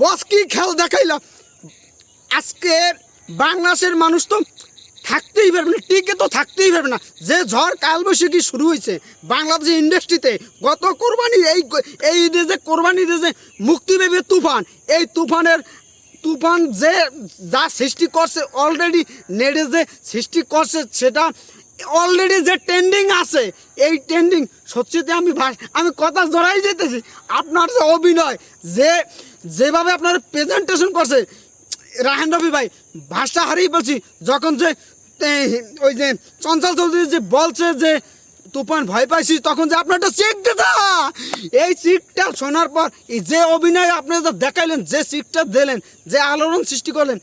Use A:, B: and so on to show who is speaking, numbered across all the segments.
A: বস কি খেল দেখাইলা? আজকে বাংলাদেশের মানুষ তো থাকতেই পারবে না, টিকে তো থাকতেই পারবে না। যে ঝড় কালবৈশাখী শুরু হয়েছে বাংলাদেশের ইন্ডাস্ট্রিতে গত কোরবানি, এই এই যে কোরবানি যে মুক্তি পেবে তুফান। এই তুফানের, তুফান যে যা সৃষ্টি করছে অলরেডি নেটে যে সৃষ্টি করছে, সেটা অলরেডি যে ট্রেন্ডিং আছে, এই ট্রেন্ডিং সত্যিতে আমি আমি কথা জড়াই যেতেছি আপনার যে অভিনয়, যে যেভাবে আপনার প্রেজেন্টেশন করছে, রাহেন রবি ভাই, ভাষা হারিয়ে বলছি যখন যে ওই যে চঞ্চল চৌধুরী যে বলছে যে, তুফান ভয় পাইছি, তখন যে আপনার একটা চিক দিতা এই চিকটা শোনার পর যে অভিনয় আপনি দেখাইলেন, যে চিকটা দিলেন, যে আলোড়ন সৃষ্টি করলেন,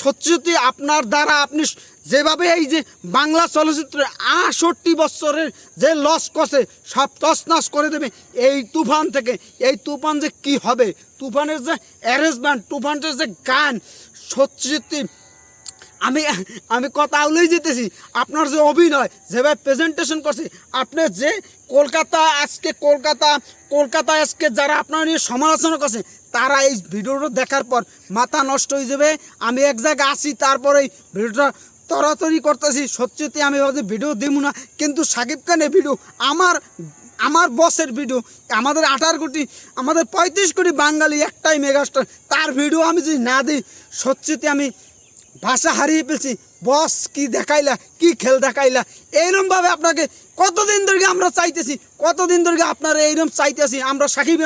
A: সত্যি সত্যি আপনার দ্বারা আপনি যেভাবে এই যে বাংলা চলচ্চিত্রে আষট্টি বছরের যে লস করছে সব তছনছ করে দেবে, এই তুফান থেকে। এই তুফান যে কি হবে? তুফানের যে অ্যারেঞ্জমেন্ট তুফানের যে গান সত্যি আমি আমি কথা আউলেই যেতেছি। আপনার যে অভিনয়, যেভাবে প্রেজেন্টেশন করছে, আপনি যে কলকাতা আজকে, কলকাতা কলকাতা আজকে যারা আপনার নিয়ে সমালোচনা করছে, তারা এই ভিডিওটা দেখার পর মাথা নষ্ট হয়ে যাবে। আমি এক জায়গায় আসি তারপরে ভিডিওটা তরাতরি করতেছি। সত্যি আমি ভাবছি ভিডিও দিব না, কিন্তু সাকিব খানের ভিডিও, আমার আমার বসের ভিডিও, আমাদের আঠারো কোটি, আমাদের পঁয়ত্রিশ কোটি বাঙালি একটাই মেগাস্টার, তার ভিডিও আমি যদি না দিই সত্যিতে আমি ভাষা হারিয়ে ফেলছি। বস কি দেখাইলা, কি খেল দেখাইলা এইরকমভাবে আপনাকে কতদিন ধরে আমরা চাইতেছি, কতদিন ধরে আপনারা এইরকম চাইতেছি, আমরা সাকিব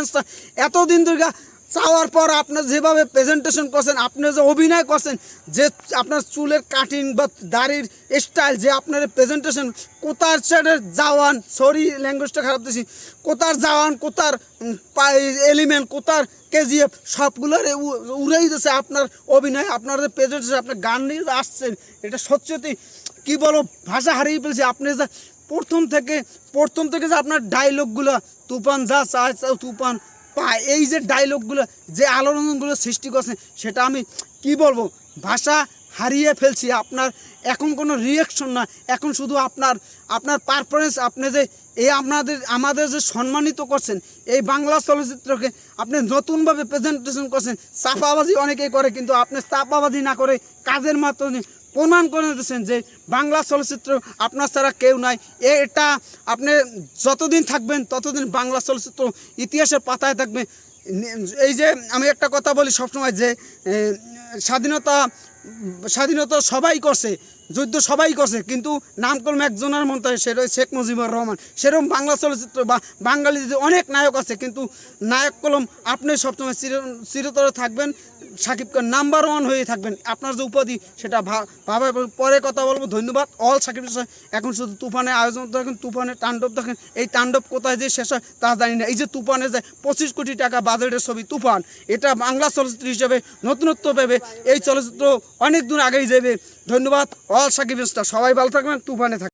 A: এতদিন ধরে চাওয়ার পর আপনার যেভাবে প্রেজেন্টেশন করছেন, আপনি যে অভিনয় করছেন, যে আপনার চুলের কাটিং বা দাড়ির স্টাইল যে আপনার প্রেজেন্টেশন কোথার সাইডের জাওয়ান সরি ল্যাঙ্গুয়েজটা খারাপ দিছি, কোথার জাওয়ান, কোথার এলিমেন্ট কোথার কেজিএফ সবগুলোর উড়েই দিয়েছে আপনার অভিনয়, আপনার যে প্রেজেন্টেশন আপনার গান নিয়ে আসছেন, এটা সত্যি কি বলো ভাষা হারিয়ে ফেলছে। আপনি যে প্রথম থেকে প্রথম থেকে যে আপনার ডায়লগগুলো তুফান যা চায় তুফান পায়। এই যে ডায়লগগুলো যে আলোড়নগুলো সৃষ্টি করছে, সেটা আমি কি বলব? ভাষা হারিয়ে ফেলছি। আপনার এখন কোনো রিয়াকশন না। এখন শুধু আপনার আপনার পারফরমেন্স আপনি যে এই আপনাদের, আমাদের যে সম্মানিত করছেন, এই বাংলা চলচ্চিত্রকে আপনি নতুনভাবে প্রেজেন্টেশন করছেন, চাপাবাজি অনেকেই করে, কিন্তু আপনি চাপাবাজি না করে কাজের মাধ্যমে প্রমাণ করে দিচ্ছেন যে বাংলা চলচ্চিত্র আপনার ছাড়া কেউ নাই। এটা আপনি যতদিন থাকবেন, ততদিন বাংলা চলচ্চিত্র ইতিহাসের পাতায় থাকবে। এই যে আমি একটা কথা বলি সবসময় যে স্বাধীনতা স্বাধীনতা সবাই করছে। যুদ্ধ সবাই করছে, কিন্তু নামকলম একজনের মতো সেটা শেখ মুজিবুর রহমান। সেরকম বাংলা চলচ্চিত্র বা বাঙালিতে অনেক নায়ক আছে, কিন্তু নায়ক কলম আপনি সবসময় চির, চিরতরে থাকবেন, সাকিব খান নাম্বার ওয়ান হয়ে থাকবেন। আপনার যে উপাধি, সেটা ভাবে পরে কথা বলব, ধন্যবাদ। অল সাকিব খান। এখন শুধু তুফানের আয়োজন দেখেন তুফানের তাণ্ডব দেখেন, এই তাণ্ডব কোথায় যে শেষ হয় তা জানি না। এই যে তুফানে যে পঁচিশ কোটি টাকা বাজেটের ছবি, তুফান, এটা বাংলা চলচ্চিত্র হিসেবে নতুনত্ব পাবে, এই চলচ্চিত্র অনেক দূর আগেই যাবে। ধন্যবাদ অল সাকিব। সবাই ভালো থাকবেন তুফানে থাকবেন